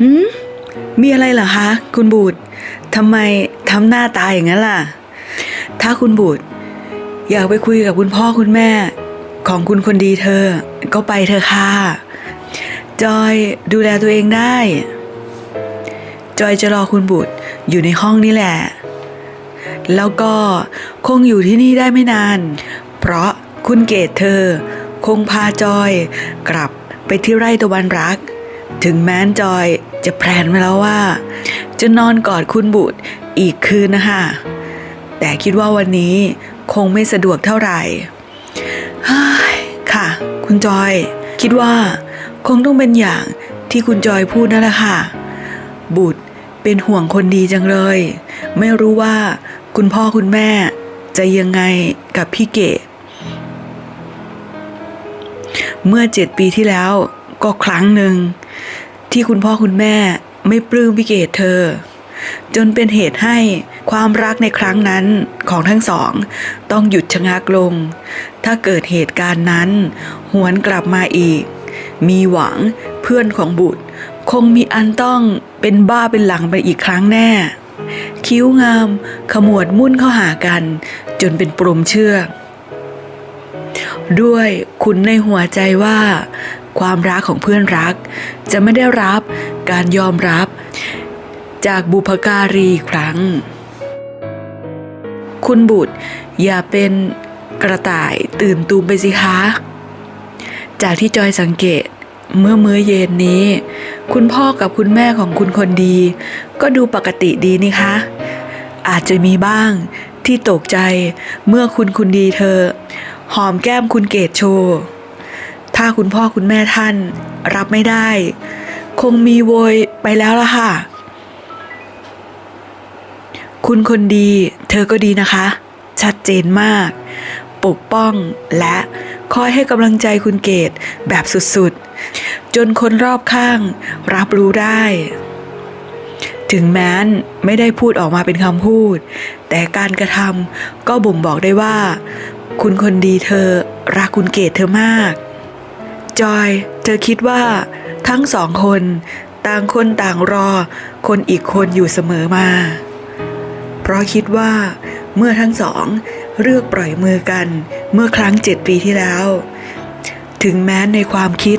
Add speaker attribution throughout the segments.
Speaker 1: หืมมีอะไรเหรอคะ คุณบูตรทำไมทำหน้าตายอย่างนั้นล่ะ ถ้าคุณบูตรอยากไปคุยกับคุณพ่อคุณแม่ ของคุณคนดีเธอ ก็ไปเธอค่ะ จอยดูแลตัวเองได้ จอยจะรอคุณบุตรอยู่ในห้องนี่แหละ แล้วก็คงอยู่ที่นี่ได้ไม่นาน เพราะคุณเกดเธอ คงพาจอยกลับไปที่ไร่ตะวันรัก ถึงแม้นจอยจะแพลนไว้แล้วว่า จะนอนกอดคุณบุตรอีกคืนนะคะแต่คิดว่าวันนี้คงไม่สะดวกเท่าไหร่ฮ้ค่ะ คุณจอย คิดว่าคงต้องเป็นอย่างที่คุณจอยพูดนั่นแหละค่ะ บุตรเป็นห่วงคนดีจังเลย ไม่รู้ว่าคุณพ่อคุณแม่จะยังไงกับพี่เกดเมื่อเจ็ดปีที่แล้วก็ครั้งหนึ่ง ที่คุณพ่อคุณแม่ไม่ปลื้มพี่เกดเธอ จนเป็นเหตุให้ความรักในครั้งนั้นของทั้งสอง ต้องหยุดชะงักลง ถ้าเกิดเหตุการณ์นั้น หวนกลับมาอีก มีหวังเพื่อนของบุตร คงมีอันต้องเป็นบ้าเป็นหลังไปอีกครั้งแน่ คิ้วงามขมวดมุ่นเข้าหากัน จนเป็นปรมเชือกด้วยคุณในหัวใจว่า ความรักของเพื่อนรัก จะไม่ได้รับการยอมรับ จากบุพการีครั้ง คุณบุตรอย่าเป็นกระต่ายตื่นตูมไปสิคะ จากที่จอยสังเกตเมื่อมื้อเย็นนี้ คุณพ่อกับคุณแม่ของคุณคนดี ก็ดูปกติดีนี่คะ อาจจะมีบ้างที่ตกใจเมื่อคุณคุณดีเธอ หอมแก้มคุณเกตโชว์ ถ้าคุณพ่อคุณแม่ท่านรับไม่ได้ คงมีโวยไปแล้วล่ะค่ะ คุณคนดี เธอก็ดีนะคะ ชัดเจนมาก ปกป้องและคอยให้กำลังใจคุณเกดแบบสุดๆ จนคนรอบข้าง รับรู้ได้ ถึงแม้นไม่ได้พูดออกมาเป็นคำพูด แต่การกระทำก็บ่งบอกได้ว่า คุณคนดีเธอรักคุณเกดเธอมาก จอย เธอคิดว่า ทั้งสองคน ต่างคนต่างรอ คนอีกคนอยู่เสมอมา เพราะคิดว่า เมื่อทั้งสองเลือกปล่อยมือกัน เมื่อครั้งเจ็ดปีที่แล้ว ถึงแม้ในความคิด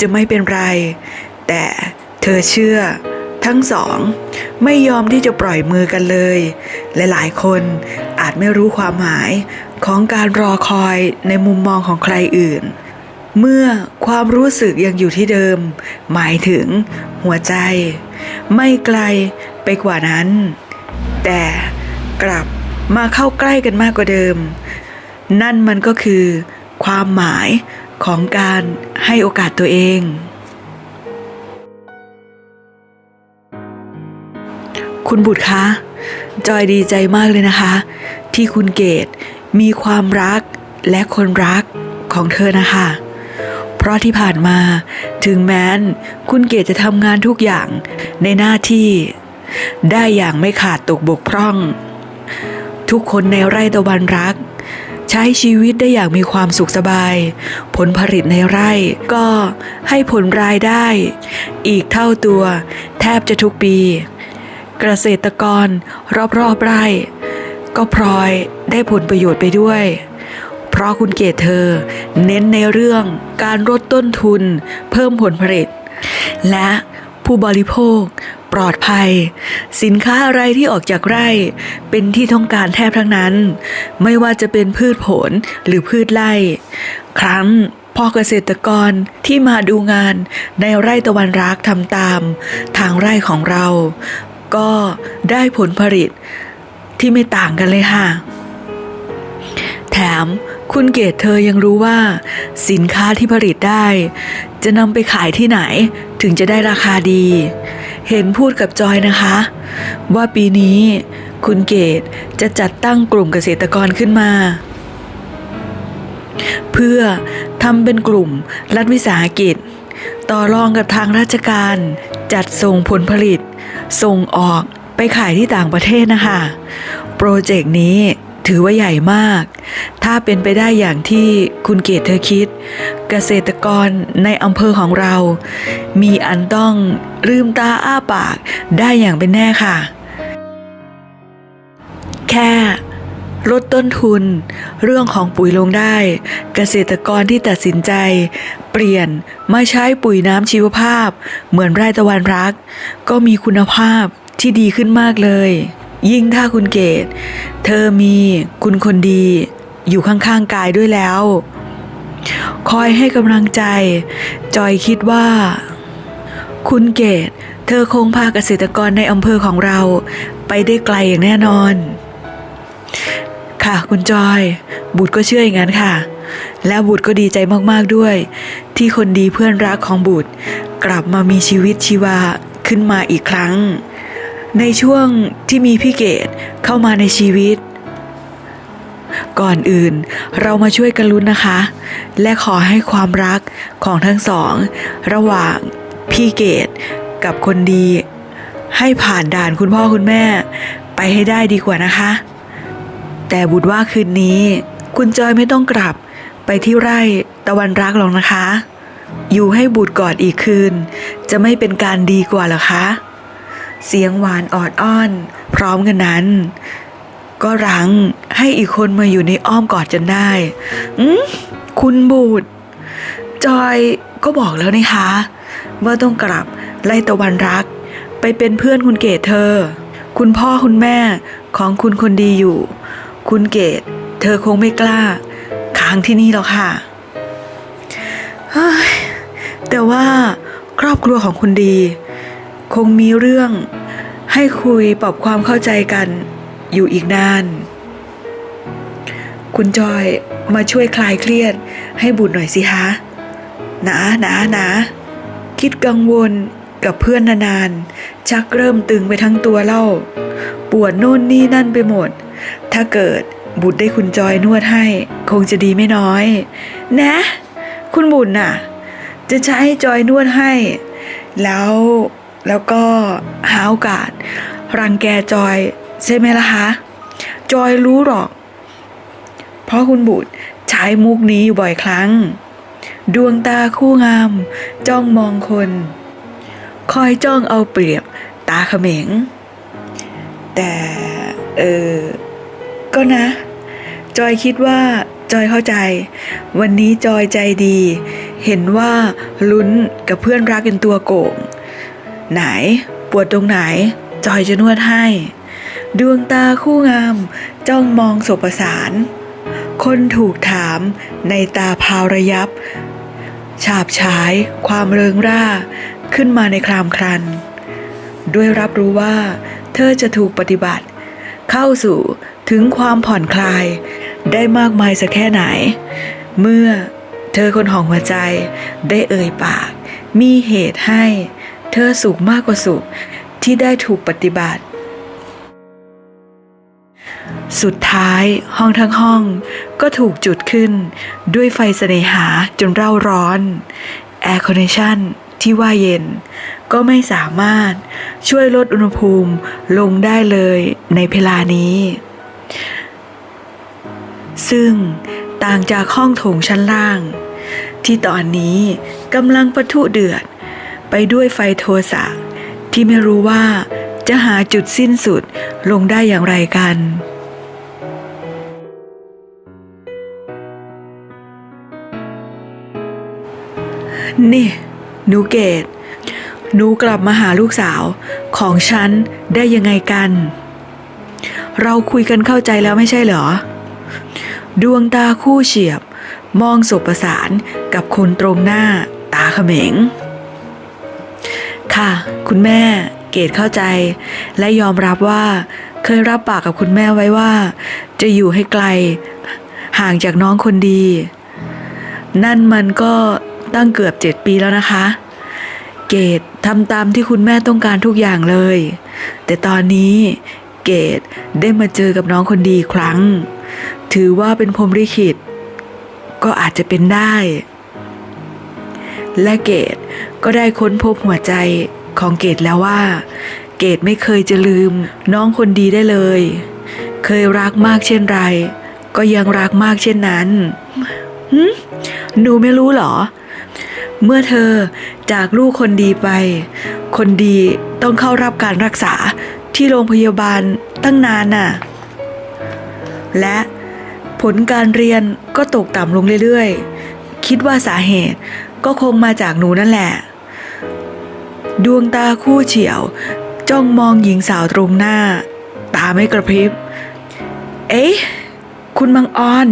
Speaker 1: จะไม่เป็นไร แต่เธอเชื่อ ทั้งสอง ไม่ยอมที่จะปล่อยมือกันเลยและหลายคนอาจไม่รู้ความหมาย ของการรอคอยในมุมมองของใครอื่น เมื่อความรู้สึกยังอยู่ที่เดิม หมายถึงหัวใจ ไม่ไกลไปกว่านั้น แต่กลับมาเข้าใกล้กันมากกว่าเดิม นั่นมันก็คือ ความหมายของการให้โอกาสตัวเอง คุณบุตรคะ จอยดีใจมากเลยนะคะ ที่คุณเกด มีความรักและคนรักของเธอนะคะ เพราะที่ผ่านมาถึงแม้นคุณเกดจะทำงานทุกอย่างในหน้าที่ ได้อย่างไม่ขาดตกบกพร่อง ทุกคนในไร่ตะวันรัก ใช้ชีวิตได้อย่างมีความสุขสบาย ผลผลิตในไร่ก็ให้ผลรายได้ อีกเท่าตัว แทบจะทุกปี เกษตรกรรอบๆไร่ ก็พลอย ได้ผลประโยชน์ไปด้วย เพราะคุณเกดเธอ เน้นในเรื่องการลดต้นทุน เพิ่มผลผลิต และผู้บริโภค ปลอดภัย สินค้าอะไรที่ออกจากไร่ เป็นที่ต้องการแทบทั้งนั้น ไม่ว่าจะเป็นพืชผลหรือพืชไร่ ครั้งพ่อเกษตรกรที่มาดูงานในไร่ตะวันรักทำตาม ทางไร่ของเรา ก็ได้ผลผลิตที่ไม่ต่างกันเลยค่ะ แถมคุณเกดเธอยังรู้ว่า สินค้าที่ผลิตได้ จะนำไปขายที่ไหนถึงจะได้ราคาดี เห็นพูดกับจอยนะคะ ว่าปีนี้คุณเกดจะจัดตั้งกลุ่มเกษตรกรขึ้นมา เพื่อทำเป็นกลุ่มรัฐวิสาหกิจ ต่อรองกับทางราชการจัดส่งผลผลิต ส่งออกไปขายที่ต่างประเทศนะคะ โปรเจกต์นี้ ถือว่าใหญ่มาก ถ้าเป็นไปได้อย่างที่คุณเกดเธอคิด เกษตรกรในอำเภอของเรา มีอันต้องลืมตาอ้าปากได้อย่างเป็นแน่ค่ะ แค่ลดต้นทุน เรื่องของปุ๋ยลงได้ เกษตรกรที่ตัดสินใจ เปลี่ยนมาใช้ปุ๋ยน้ำชีวภาพ เหมือนไร่ตะวันรัก ก็มีคุณภาพที่ดีขึ้นมากเลย ยิ่งถ้าคุณเกดเธอมีคุณคนดีอยู่ข้างๆกายด้วยแล้ว คอยให้กำลังใจ จอยคิดว่า คุณเกดเธอคงพาเกษตรกรในอำเภอของเราไปได้ไกลอย่างแน่นอน ค่ะคุณจอย บุตรก็เชื่ออย่างนั้นค่ะ และบุตรก็ดีใจมากๆด้วย ที่คนดีเพื่อนรักของบุตร กลับมามีชีวิตชีวาขึ้นมาอีกครั้ง ในช่วงที่มีพี่เกดเข้ามาในชีวิต ก่อนอื่นเรามาช่วยกันลุ้นนะคะ และขอให้ความรักของทั้งสอง ระหว่างพี่เกดกับคนดี ให้ผ่านด่านคุณพ่อคุณแม่ ไปให้ได้ดีกว่านะคะ แต่บุตรว่าคืนนี้ คุณจอยไม่ต้องกลับไปที่ไร่ตะวันรักหรอกนะคะ อยู่ให้บุตรกอดอีกคืน จะไม่เป็นการดีกว่าหรอคะ เสียงหวานออดอ้อน พร้อมกันนั้น ก็รั้งให้อีกคนมาอยู่ในอ้อมกอดจนได้อืมคุณบุตรจอยก็บอกแล้วนี่คะ ว่าต้องกลับไล่ตะวันรัก ไปเป็นเพื่อนคุณเกดเธอ คุณพ่อคุณแม่ของคุณคนดีอยู่ คุณเกดเธอคงไม่กล้าค้างที่นี่หรอกค่ะแต่ว่าครอบครัวของคุณดี คงมีเรื่องให้คุยปรับความเข้าใจกันอยู่อีกนาน คุณจอยมาช่วยคลายเครียดให้บุตรหน่อยสิคะนะนะนะคิดกังวลกับเพื่อนนานๆ ชักเริ่มตึงไปทั้งตัวเล่า ปวดโน่นนี่นั่นไปหมด ถ้าเกิดบุตรได้คุณจอยนวดให้ คงจะดีไม่น้อย นะ คุณบุญน่ะ จะใช้จอยนวดให้ แล้ว แล้วก็หาโอกาส รังแกจอยใช่ไหมล่ะคะ จอยรู้หรอก เพราะคุณบุตรใช้มุกนี้อยู่บ่อยครั้ง ดวงตาคู่งาม จ้องมองคน คอยจ้องเอาเปรียบตาเขม็ง แต่เออ ก็นะ จอยคิดว่าจอยเข้าใจ วันนี้จอยใจดี เห็นว่าลุ้นกับเพื่อนรักเป็นตัวโก่ง ไหน ปวดตรงไหน จอยจะนวดให้ ดวงตาคู่งาม จ้องมองสบประสาน คนถูกถามในตาพาวระยับ ฉาบฉาย ความเริงร่า ขึ้นมาในครามครัน ด้วยรับรู้ว่า เธอจะถูกปฏิบัติ เข้าสู่ถึงความผ่อนคลายได้มากมายสักแค่ไหน เมื่อเธอคนของหัวใจได้เอ่ยปาก มีเหตุให้ ธอสุขมากกว่าสุขที่ได้ถูกปฏิบัติ สุดท้ายห้องทั้งห้องก็ถูกจุดขึ้นด้วยไฟเสน่หาจนเร่าร้อน แอร์คอนดิชันที่ว่าเย็น ก็ไม่สามารถช่วยลดอุณหภูมิลงได้เลยในเวลานี้ ซึ่งต่างจากห้องโถงชั้นล่าง ที่ตอนนี้กำลังปะทุเดือด ไปด้วยไฟโทสะที่ไม่รู้ว่าจะหาจุดสิ้นสุดลงได้อย่างไรกัน นี่หนูเกดหนูกลับมาหาลูกสาวของฉันได้ยังไงกัน เราคุยกันเข้าใจแล้วไม่ใช่เหรอ ดวงตาคู่เฉียบ มองสบประสานกับคนตรงหน้าตาเขม็ง ค่ะ คุณแม่เกดเข้าใจ และยอมรับว่า เคยรับปากกับคุณแม่ไว้ว่า จะอยู่ให้ไกล ห่างจากน้องคนดี นั่นมันก็ตั้งเกือบเจ็ดปีแล้วนะคะ เกดทำตามที่คุณแม่ต้องการทุกอย่างเลย แต่ตอนนี้เกดได้มาเจอกับน้องคนดีครั้ง ถือว่าเป็นพรมลิขิต ก็อาจจะเป็นได้ และเกดก็ได้ค้นพบหัวใจของเกดแล้วว่า เกดไม่เคยจะลืมน้องคนดีได้เลย เคยรักมากเช่นไร ก็ยังรักมากเช่นนั้นหึหนูไม่รู้เหรอ เมื่อเธอจากลูกคนดีไป คนดีต้องเข้ารับการรักษาที่โรงพยาบาลตั้งนานน่ะ และผลการเรียนก็ตกต่ำลงเรื่อยๆ คิดว่าสาเหตุ ก็คงมาจากหนูนั่นแหละ ดวงตาคู่เฉียว จ้องมองหญิงสาวตรงหน้า ตาไม่กระพริบ เอ๊ะ คุณมังออน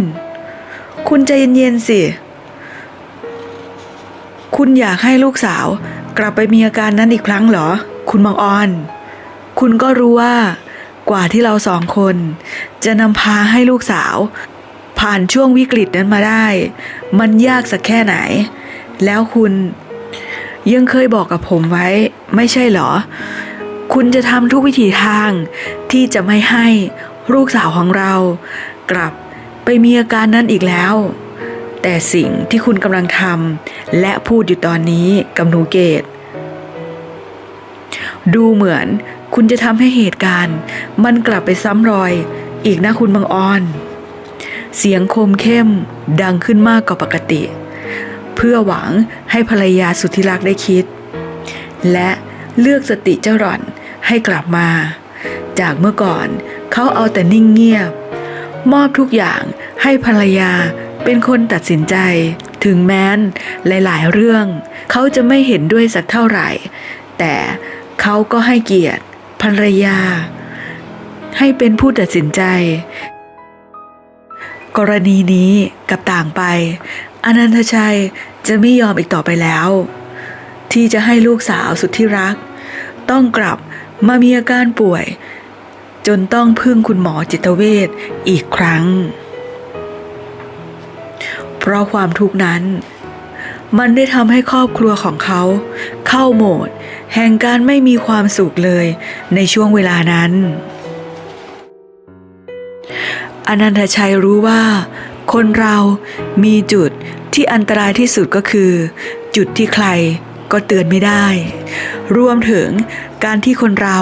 Speaker 1: คุณใจเย็นๆสิ คุณอยากให้ลูกสาวกลับไปมีอาการนั้นอีกครั้งเหรอ คุณมังออน คุณก็รู้ว่ากว่าที่เราสองคน จะนำพาให้ลูกสาว ผ่านช่วงวิกฤตนั้นมาได้ มันยากสักแค่ไหน แล้วคุณยังเคยบอกกับผมไว้ ไม่ใช่เหรอ คุณจะทำทุกวิถีทางที่จะไม่ให้ลูกสาวของเรา กลับไปมีอาการนั้นอีกแล้ว แต่สิ่งที่คุณกำลังทำและพูดอยู่ตอนนี้กับหนูเกต ดูเหมือนคุณจะทำให้เหตุการณ์ มันกลับไปซ้ำรอย อีกนะคุณบางออน เสียงคมเข้มดังขึ้นมากกว่าปกติ เพื่อหวังให้ภรรยาสุดที่รักได้คิด และเลือกสติเจ้าหล่อนให้กลับมา จากเมื่อก่อนเขาเอาแต่นิ่งเงียบ มอบทุกอย่างให้ภรรยาเป็นคนตัดสินใจ ถึงแม้นหลายๆ เรื่อง เขาจะไม่เห็นด้วยสักเท่าไหร่ แต่เขาก็ให้เกียรติภรรยา ให้เป็นผู้ตัดสินใจ กรณีนี้กับต่างไป อนันทชัยจะไม่ยอมอีกต่อไปแล้ว ที่จะให้ลูกสาวสุดที่รัก ต้องกลับมามีอาการป่วย จนต้องพึ่งคุณหมอจิตเวชอีกครั้ง เพราะความทุกข์นั้น มันได้ทำให้ครอบครัวของเขา เข้าโหมด แห่งการไม่มีความสุขเลยในช่วงเวลานั้น อนันทชัยรู้ว่า คนเรามีจุดที่อันตรายที่สุดก็คือ จุดที่ใครก็เตือนไม่ได้ รวมถึงการที่คนเรา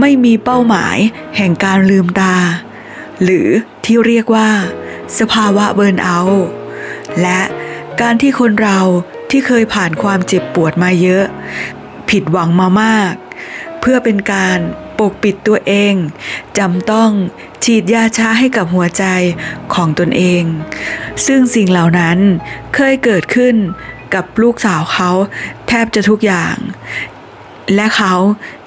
Speaker 1: ไม่มีเป้าหมายแห่งการลืมตา หรือที่เรียกว่า สภาวะเบิร์นเอาท์และการที่คนเราที่เคยผ่านความเจ็บปวดมาเยอะ ผิดหวังมามาก เพื่อเป็นการปกปิดตัวเองจำต้อง ฉีดยาชาให้กับหัวใจของตนเอง ซึ่งสิ่งเหล่านั้นเคยเกิดขึ้นกับลูกสาวเขาแทบจะทุกอย่าง และเขา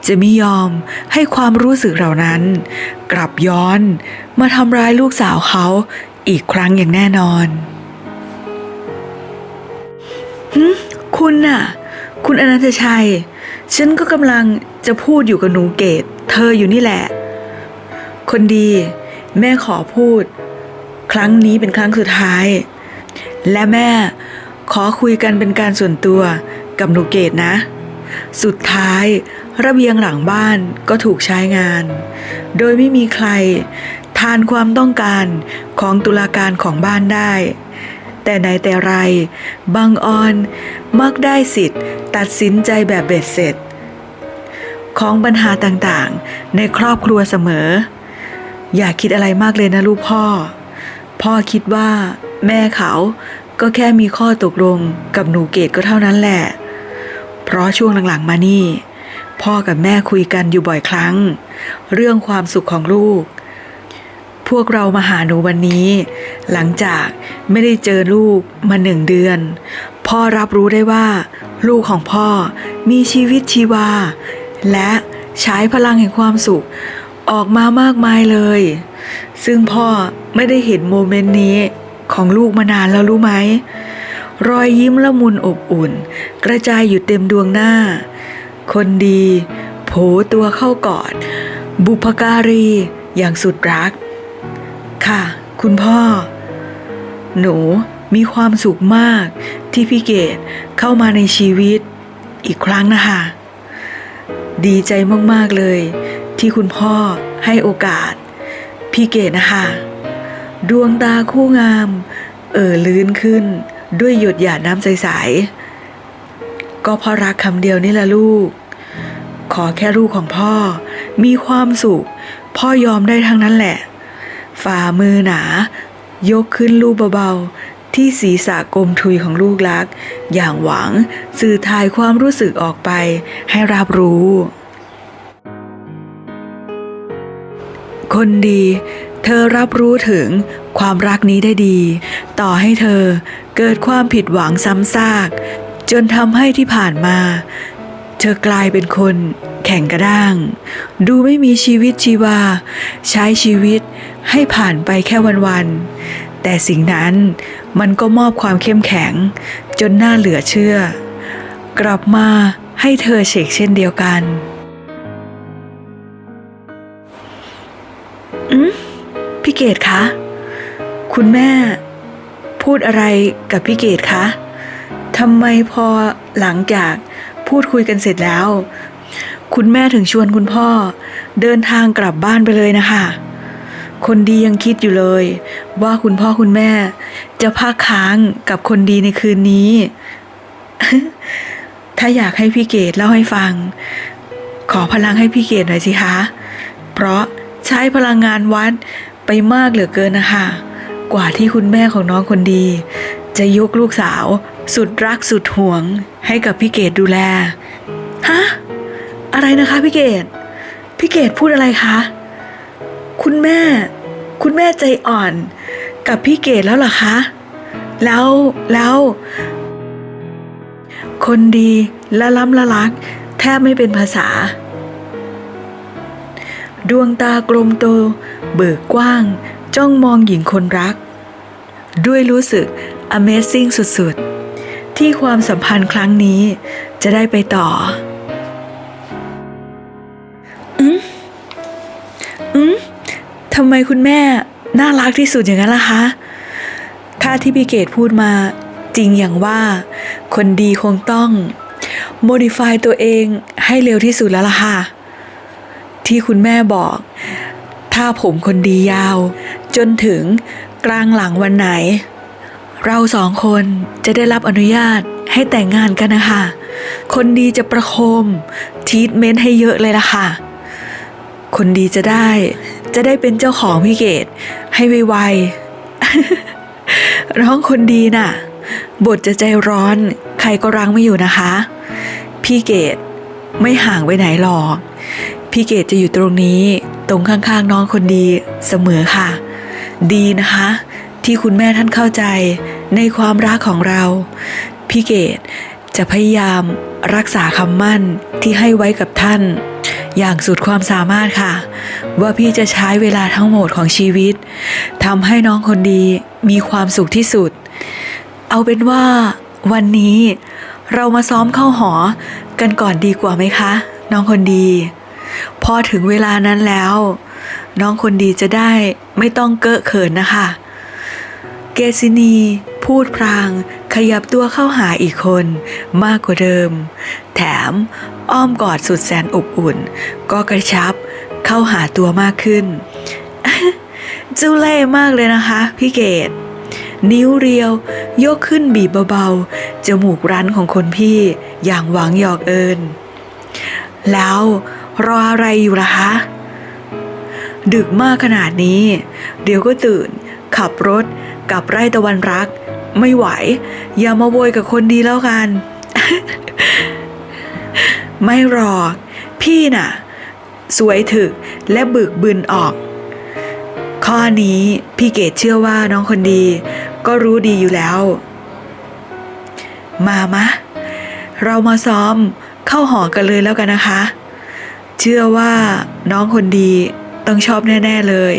Speaker 1: จะไม่ยอมให้ความรู้สึกเหล่านั้น กลับย้อนมาทำร้ายลูกสาวเขาอีกครั้งอย่างแน่นอนคุณน่ะ คุณอนันตชัย ฉันก็กำลังจะพูดอยู่กับหนูเกดเธออยู่นี่แหละ คนดี แม่ขอพูด ครั้งนี้เป็นครั้งสุดท้าย และแม่ขอคุยกันเป็นการส่วนตัวกับหนูเกดนะ สุดท้ายระเบียงหลังบ้านก็ถูกใช้งาน โดยไม่มีใครทานความต้องการของตุลาการของบ้านได้ แต่ไหนแต่ไรบางออนมักได้สิทธิ์ ตัดสินใจแบบเบ็ดเสร็จ ของปัญหาต่างๆ ในครอบครัวเสมอ อย่าคิดอะไรมากเลยนะลูกพ่อ พ่อคิดว่าแม่เขาก็แค่มีข้อตกลงกับหนูเกดก็เท่านั้นแหละ เพราะช่วงหลังๆมานี่ พ่อกับแม่คุยกันอยู่บ่อยครั้ง เรื่องความสุขของลูก พวกเรามาหาหนูวันนี้ หลังจากไม่ได้เจอลูกมาหนึ่งเดือน พ่อรับรู้ได้ว่า ลูกของพ่อมีชีวิตชีวา และใช้พลังแห่งความสุข ออกมามากมายเลย ซึ่งพ่อไม่ได้เห็นโมเมนต์นี้ของลูกมานานแล้วรู้ไหม รอยยิ้มละมุนอบอุ่น กระจายอยู่เต็มดวงหน้า คนดีโผตัวเข้ากอด บุพการีอย่างสุดรัก ค่ะ คุณพ่อ หนูมีความสุขมากที่พี่เกดเข้ามาในชีวิตอีกครั้งนะคะ ดีใจมาก ๆ เลย ที่คุณพ่อให้โอกาส พี่เกดนะคะ ดวงตาคู่งาม เอ่อลื้นขึ้น ด้วยหยดหยาดน้ำใสๆก็เพราะรักคำเดียวนี่แหละลูก ขอแค่ลูกของพ่อ มีความสุข พ่อยอมได้ทั้งนั้นแหละ ฝ่ามือหนา ยกขึ้นลูบเบาๆ ที่ศีรษะกลมทุยของลูกรัก อย่างหวังสื่อทายความรู้สึกออกไปให้รับรู้ คนดี เธอรับรู้ถึงความรักนี้ได้ดี ต่อให้เธอเกิดความผิดหวังซ้ำซาก จนทำให้ที่ผ่านมา เธอกลายเป็นคนแข็งกระด้าง ดูไม่มีชีวิตชีวา ใช้ชีวิตให้ผ่านไปแค่วันๆแต่สิ่งนั้นมันก็มอบความเข้มแข็ง จนน่าเหลือเชื่อ กลับมาให้เธอเฉกเช่นเดียวกัน อืมพี่เกดคะ คุณแม่ พูดอะไรกับพี่เกดคะทำไมพอหลังจากพูดคุยกันเสร็จแล้ว คุณแม่ถึงชวนคุณพ่อ เดินทางกลับบ้านไปเลยนะคะ คนดียังคิดอยู่เลย ว่าคุณพ่อคุณแม่ จะพักค้างกับคนดีในคืนนี้ ถ้าอยากให้พี่เกดเล่าให้ฟัง ขอพลังให้พี่เกดหน่อยสิคะ เพราะ ใช้พลังงานวัดไปมากเหลือเกินนะคะ กว่าที่คุณแม่ของน้องคนดี จะยกลูกสาว สุดรักสุดห่วงให้กับพี่เกดดูแล ฮะ อะไรนะคะพี่เกดพี่เกดพูดอะไรคะ คุณแม่ คุณแม่ใจอ่อนกับพี่เกดแล้วเหรอคะ แล้วแล้วคนดีละล้ำละลัก แทบไม่เป็นภาษา ดวงตากลมโต เบิกกว้าง จ้องมองหญิงคนรัก ด้วยรู้สึก Amazing สุดๆ ที่ความสัมพันธ์ครั้งนี้จะได้ไปต่อ อืมอืมทำไมคุณแม่น่ารักที่สุดอย่างนั้นล่ะคะ ถ้าที่พี่เกดพูดมาจริงอย่างว่า คนดีคงต้อง modify ตัวเองให้เร็วที่สุดแล้วล่ะค่ะ ที่คุณแม่บอก ถ้าผมคนดียาว จนถึงกลางหลังวันไหน เราสองคนจะได้รับอนุญาตให้แต่งงานกันนะคะ คนดีจะประโคมทีทเมนต์ให้เยอะเลยล่ะค่ะ คนดีจะได้ จะได้เป็นเจ้าของพี่เกดให้ไวๆร้องคนดีน่ะ บทจะใจร้อนใครก็รังไม่อยู่นะคะ พี่เกดไม่ห่างไปไหนหรอก พี่เกดจะอยู่ตรงนี้ ตรงข้างๆน้องคนดีเสมอค่ะ ดีนะคะ ที่คุณแม่ท่านเข้าใจในความรักของเรา พี่เกดจะพยายามรักษาคำมั่นที่ให้ไว้กับท่าน อย่างสุดความสามารถค่ะ ว่าพี่จะใช้เวลาทั้งหมดของชีวิตทำให้น้องคนดีมีความสุขที่สุด เอาเป็นว่าวันนี้เรามาซ้อมเข้าหอกันก่อนดีกว่าไหมคะ น้องคนดี พอถึงเวลานั้นแล้ว น้องคนดีจะได้ไม่ต้องเก้อเขินนะคะ เกซินี พูดพราง ขยับตัวเข้าหาอีกคน มากกว่าเดิม แถมอ้อมกอดสุดแสนอบอุ่น ก็กระชับเข้าหาตัวมากขึ้นจูเล่มากเลยนะคะ พี่เกดนิ้วเรียว ยกขึ้นบีบเบาๆ จมูกรั้นของคนพี่อย่างหวังหยอกเอิญแล้ว รออะไรอยู่ล่ะคะ ดึกมากขนาดนี้ เดี๋ยวก็ตื่น ขับรถกลับไร่ตะวันรัก ไม่ไหว อย่ามาโวยกับคนดีแล้วกัน ไม่รอ พี่น่ะ สวยถึกและบึกบึนออก ข้อนี้พี่เกดเชื่อว่าน้องคนดี ก็รู้ดีอยู่แล้ว มามะ เรามาซ้อมเข้าหอกันเลยแล้วกันนะคะ เชื่อว่าน้องคนดีต้องชอบแน่ ๆเลย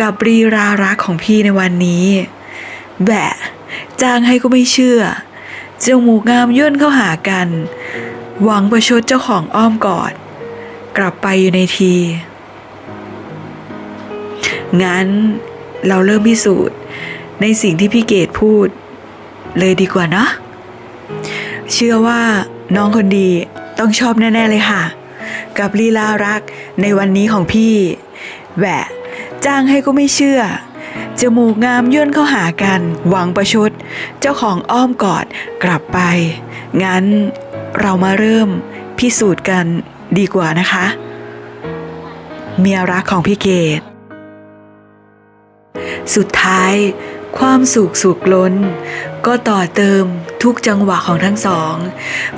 Speaker 1: กับรีรารักของพี่ในวันนี้ แบะจ้างให้ก็ไม่เชื่อจมูกงามย่นเข้าหากัน หวังประชดเจ้าของอ้อมกอด กลับไปอยู่ในที งั้นเราเริ่มพิสูจน์ในสิ่งที่พี่เกดพูด เลยดีกว่าเนาะเชื่อว่าน้องคนดีต้องชอบแน่ ๆ เลยค่ะ กับลีลารักในวันนี้ของพี่ แหวะ จ้างให้ก็ไม่เชื่อ จมูกงามย่นเข้าหากัน หวังประชด เจ้าของอ้อมกอดกลับไป งั้นเรามาเริ่มพิสูจน์กันดีกว่านะคะ เมียรักของพี่เกดสุดท้ายความสุขสุขล้น ก็ต่อเติมทุกจังหวะของทั้งสอง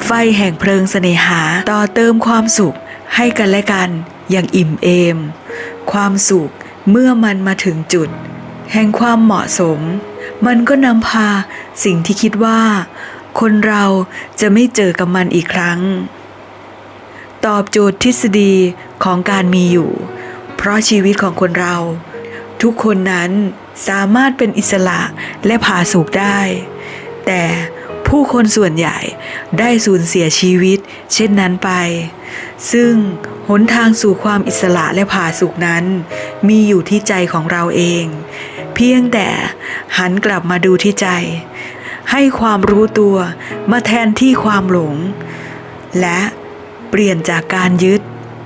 Speaker 1: ไฟแห่งเพลิงเสน่หาต่อเติมความสุข ให้กันและกันอย่างอิ่มเอม ความสุขเมื่อมันมาถึงจุด แห่งความเหมาะสม มันก็นำพาสิ่งที่คิดว่า คนเราจะไม่เจอกับมันอีกครั้ง ตอบโจทย์ทฤษฎีของการมีอยู่ เพราะชีวิตของคนเรา ทุกคนนั้นสามารถเป็นอิสระและผาสุกได้ แต่ผู้คนส่วนใหญ่ได้สูญเสียชีวิต เช่นนั้นไป ซึ่งหนทางสู่ความอิสระและผาสุกนั้น มีอยู่ที่ใจของเราเอง เพียงแต่หันกลับมาดูที่ใจ ให้ความรู้ตัวมาแทนที่ความหลง และเปลี่ยนจากการยึด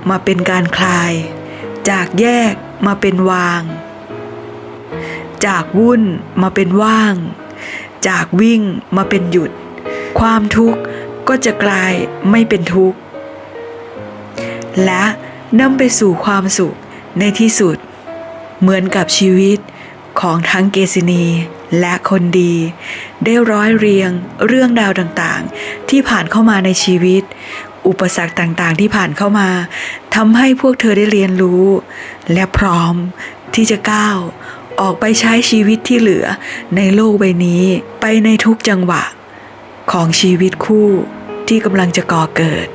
Speaker 1: มาเป็นการคลาย จากแยกมาเป็นวาง จากวุ่นมาเป็นว่าง จากวิ่งมาเป็นหยุด ความทุกข์ก็จะกลายไม่เป็นทุกข์ และนำไปสู่ความสุขในที่สุด เหมือนกับชีวิตของทั้งเกษินีและคนดี ได้ร้อยเรียงเรื่องราวต่างๆ ที่ผ่านเข้ามาในชีวิต อุปสรรคต่างๆ ที่ผ่านเข้ามาทำให้พวกเธอได้เรียนรู้ และพร้อมที่จะก้าวออกไปใช้ชีวิตที่เหลือในโลกใบนี้ไปในทุกจังหวะของชีวิตคู่ที่กำลังจะก่อเกิด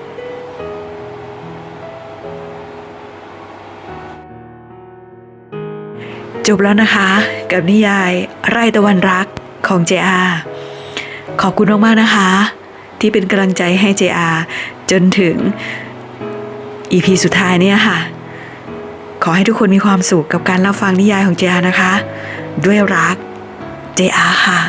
Speaker 1: จบแล้วนะคะ กับนิยายไร่ตะวันรักของ JR ขอบคุณมากๆนะคะ ที่เป็นกำลังใจให้ JR จนถึง EP สุดท้ายเนี่ยค่ะ ขอให้ทุกคนมีความสุขกับการรับฟังนิยายของ JR นะคะ ด้วยรัก JR ค่ะ